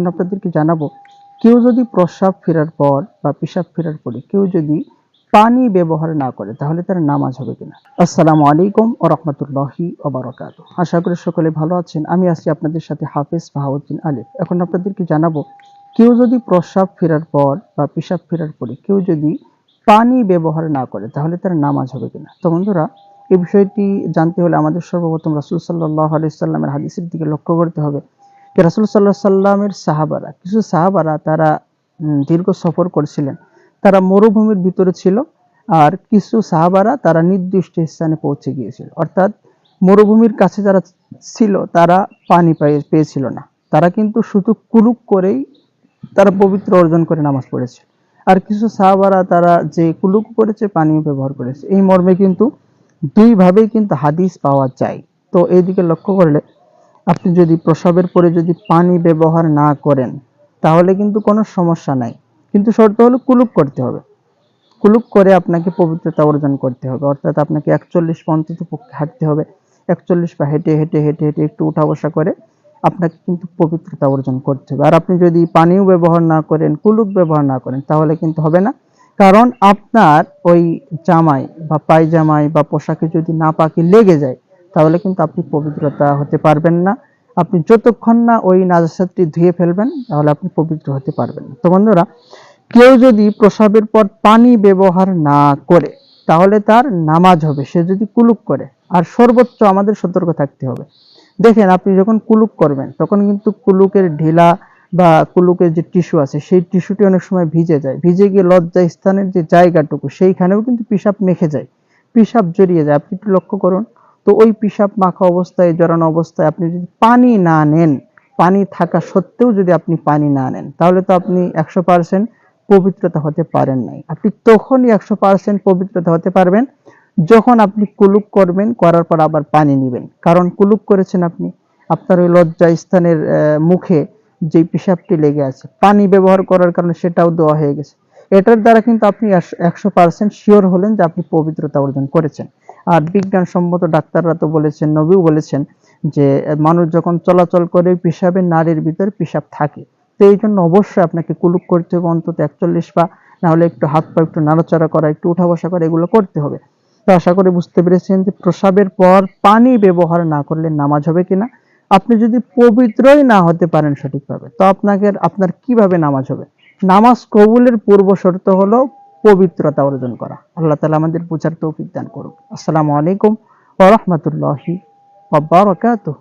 এখন আপনাদেরকে জানাব, কেউ যদি প্রস্রাব ফেরার পর বা পেশাব ফেরার পরে কেউ যদি পানি ব্যবহার না করে, তাহলে তার নামাজ হবে কিনা? আসসালামু আলাইকুম ও রহমতুল্লাহি ওবরাকাত আশা করি সকলে ভালো আছেন। আমি আছি আপনাদের সাথে হাফেজ বাহাউদ্দিন আলিফ। এখন আপনাদেরকে জানাব, কেউ যদি প্রস্রাব ফেরার পর বা পেশাব ফেরার পরে কেউ যদি পানি ব্যবহার না করে, তাহলে তার নামাজ হবে কিনা? তো বন্ধুরা, এই বিষয়টি জানতে হলে আমাদের সর্বপ্রথম রাসুল সাল্লাহ আলাইসাল্লামের হাদিসের দিকে লক্ষ্য করতে হবে। রাসুল সাল্লাহ সাল্লামের সাহাবারা, কিছু সাহাবারা তারা দীর্ঘ সফর করছিলেন। তারা মরুভূমির ভিতরে ছিল আর কিছু সাহাবারা তারা নির্দিষ্ট স্থানে পৌঁছে গিয়েছিল। অর্থাৎ মরুভূমির কাছে যারা ছিল তারা পানি পেয়ে- পেয়েছিল না। তারা কিন্তু শুধু কুলুক করেই তারা পবিত্র অর্জন করে নামাজ পড়েছে। আর কিছু সাহাবারা তারা যে কুলুক করেছে পানীয় ব্যবহার করেছে। এই মর্মে কিন্তু দুইভাবেই কিন্তু হাদিস পাওয়া যায়। তো এইদিকে লক্ষ্য করলে আপনি যদি প্রসবের পরে যদি পানি ব্যবহার না করেন, তাহলে কিন্তু কোনো সমস্যা নাই। কিন্তু শর্ত হলো কুলুক করতে হবে। কুলুক করে আপনাকে পবিত্রতা অর্জন করতে হবে। অর্থাৎ আপনাকে একচল্লিশ পর্যন্ত পক্ষে হাঁটতে হবে। একচল্লিশ পা হেঁটে হেঁটে হেঁটে হেঁটে একটু উঠা বসা করে আপনাকে কিন্তু পবিত্রতা অর্জন করতে হবে। আর আপনি যদি পানিও ব্যবহার না করেন কুলুক ব্যবহার না করেন, তাহলে কিন্তু হবে না। কারণ আপনার ওই জামাই বা পায়জামাই বা পোশাকে যদি না পাকি লেগে যায় তাহলে কিন্তু আপনি পবিত্রতা হতে পারবেন না। আপনি যতক্ষণ না ওই নাজাসাতটি ধুয়ে ফেলবেন, তাহলে আপনি পবিত্র হতে পারবেন তো বন্ধুরা, কেউ যদি প্রসাবের পর পানি ব্যবহার না করে, তাহলে তার নামাজ হবে। সে যদি কুলুক করে, আর সর্বোচ্চ আমাদের সতর্ক থাকতে হবে। দেখেন, আপনি যখন কুলুক করবেন, তখন কিন্তু কুলুকের ঢিলা বা কুলুকের যে টিস্যু আছে, সেই টিস্যুটি অনেক সময় ভিজে যায়। ভিজে গিয়ে লজ্জা স্থানের যে জায়গাটুকু, সেইখানেও কিন্তু পিসাব মেখে যায়। পিসাব জড়িয়ে যায়। আপনি একটু লক্ষ্য করুন। তো ওই পিসাব মাখা অবস্থায়, জড়ানো অবস্থায় আপনি যদি পানি না নেন, পানি থাকা সত্ত্বেও যদি আপনি পানি না নেন, তাহলে তো আপনি একশো পার্সেন্ট পবিত্রতা হতে পারেন নাই। আপনি তখনই একশো পার্সেন্ট পবিত্রতা হতে পারবেন যখন আপনি কুলুক করবেন, করার পর আবার পানি নেবেন। কারণ কুলুক করেছেন আপনি, আপনার ওই লজ্জা স্থানের মুখে যে পিসাবটি লেগে আছে, পানি ব্যবহার করার কারণে সেটাও দেওয়া হয়ে গেছে। এটার দ্বারা কিন্তু আপনি একশো পার্সেন্ট শিওর হলেন যে আপনি পবিত্রতা অর্জন করেছেন। আর বিজ্ঞানসম্মত ডাক্তাররা তো বলেছেন, নবীও বলেছেন যে, মানুষ যখন চলাচল করে পিসাবের নারীর ভিতরে পিসাব থাকে। তো এই জন্য অবশ্যই আপনাকে কুলুক করতে হবে, অন্তত একচল্লিশ পা, না হলে একটু হাত পা একটু নাড়াচাড়া করা, একটু উঠা বসা করা, এগুলো করতে হবে। তো আশা করি বুঝতে পেরেছেন যে, প্রসাবের পর পানি ব্যবহার না করলে নামাজ হবে কিনা। আপনি যদি পবিত্রই না হতে পারেন সঠিকভাবে, তো আপনাকে আপনার কীভাবে নামাজ হবে? নামাজ কবুলের পূর্ব শর্ত হলো পবিত্রতা অর্জন করা। আল্লাহ তালা আমাদের বোঝার তৌফিক দান করুক। আসসালামু আলাইকুম ওরহমতুল্লাহি রাহমাতুল্লাহি ওয়া বারাকাতুহু।